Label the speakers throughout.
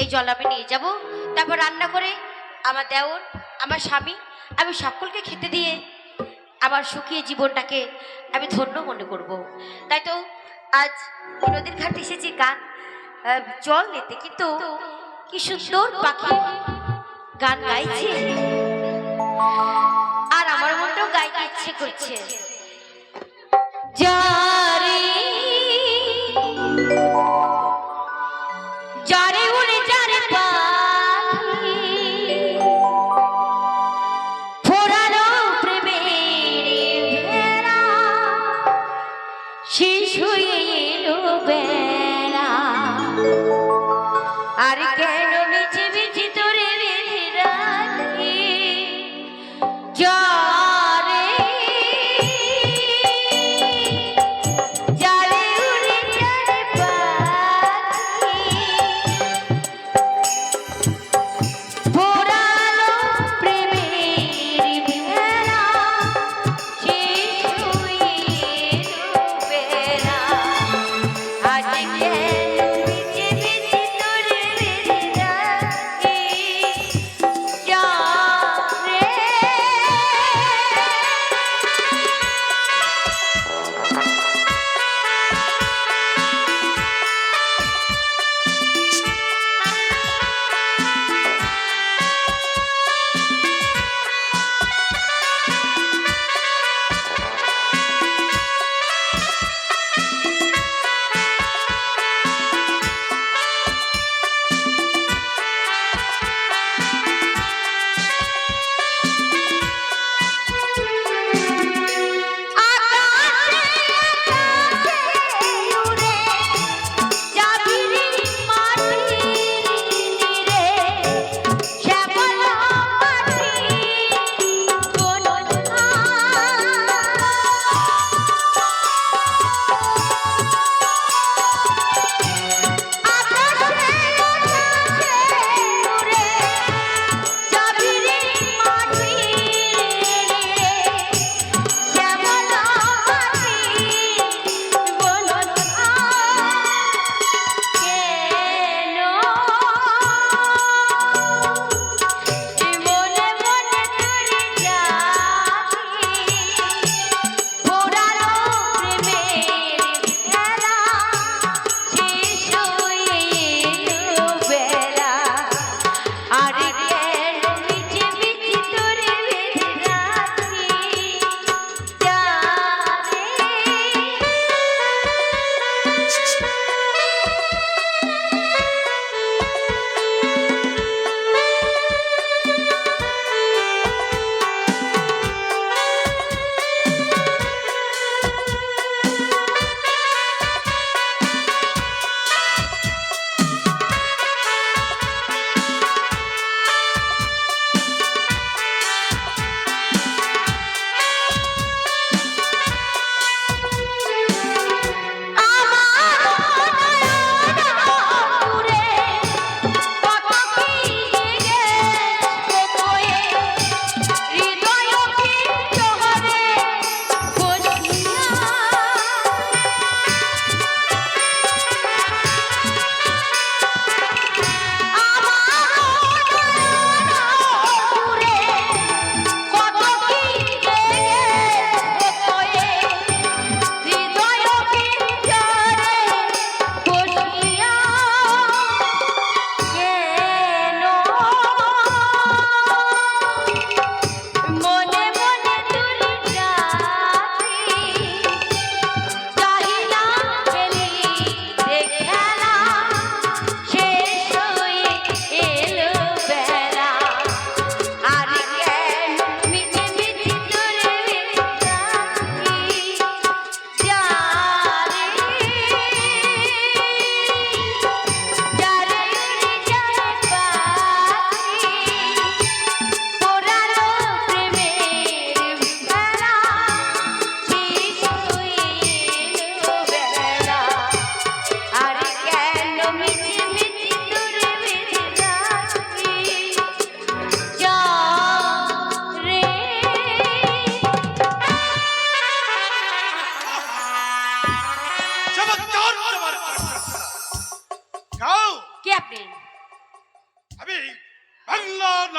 Speaker 1: এই জল আমি নিয়ে যাব। তারপর রান্না করে আমার দেওর, আমার স্বামী, আমি সকলকে খেতে দিয়ে আমার সুখী জীবনটাকে আমি ধন্য মনে করব। তাই তো আজ নদীর ঘাটে এসেছি গান জল নিতে। কিন্তু কি সুন্দর পাখি গান গাইছে। আর আমার মনটাও গাইতে ইচ্ছে করছে। হয়ে এলো বেড়া। আর কেন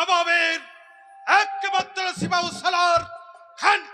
Speaker 2: নবাবের একমাত্র সীমা